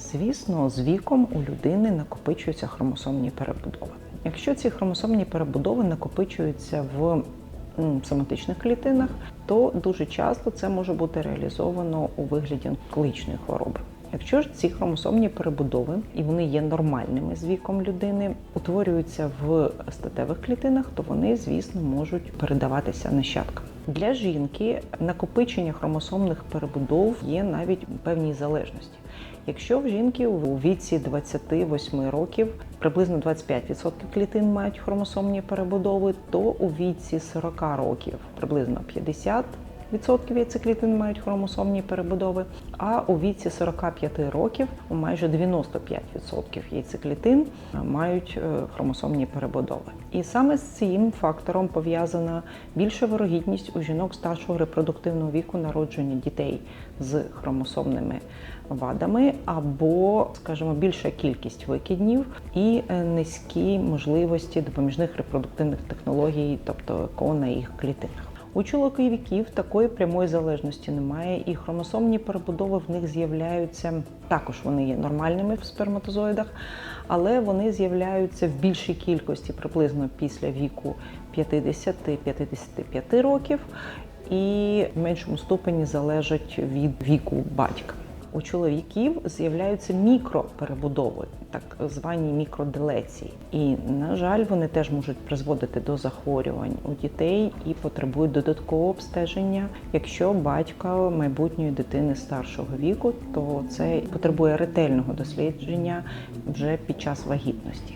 Звісно, з віком у людини накопичуються хромосомні перебудови. Якщо ці хромосомні перебудови накопичуються в соматичних клітинах, то дуже часто це може бути реалізовано у вигляді онкологічної хвороби. Якщо ж ці хромосомні перебудови, і вони є нормальними з віком людини, утворюються в статевих клітинах, то вони, звісно, можуть передаватися нащадкам. Для жінки накопичення хромосомних перебудов є навіть певній залежності. Якщо в жінки у віці 28 років приблизно 25% клітин мають хромосомні перебудови, то у віці 40 років приблизно 50%. Відсотків яйцеклітин мають хромосомні перебудови, а у віці 45 років майже 95% яйцеклітин мають е, хромосомні перебудови. І саме з цим фактором пов'язана більша вирогідність у жінок старшого репродуктивного віку народження дітей з хромосомними вадами, або, скажімо, більша кількість викиднів і е, низькі можливості допоміжних репродуктивних технологій, тобто ЕКО на їх клітинах. У чоловіків такої прямої залежності немає, і хромосомні перебудови в них з'являються також. Вони є нормальними в сперматозоїдах, але вони з'являються в більшій кількості приблизно після віку 50-55 років, і в меншому ступені залежать від віку батька. У чоловіків з'являються мікроперебудови, так звані мікроделеції. І, на жаль, вони теж можуть призводити до захворювань у дітей і потребують додаткового обстеження. Якщо батька майбутньої дитини старшого віку, то це потребує ретельного дослідження вже під час вагітності.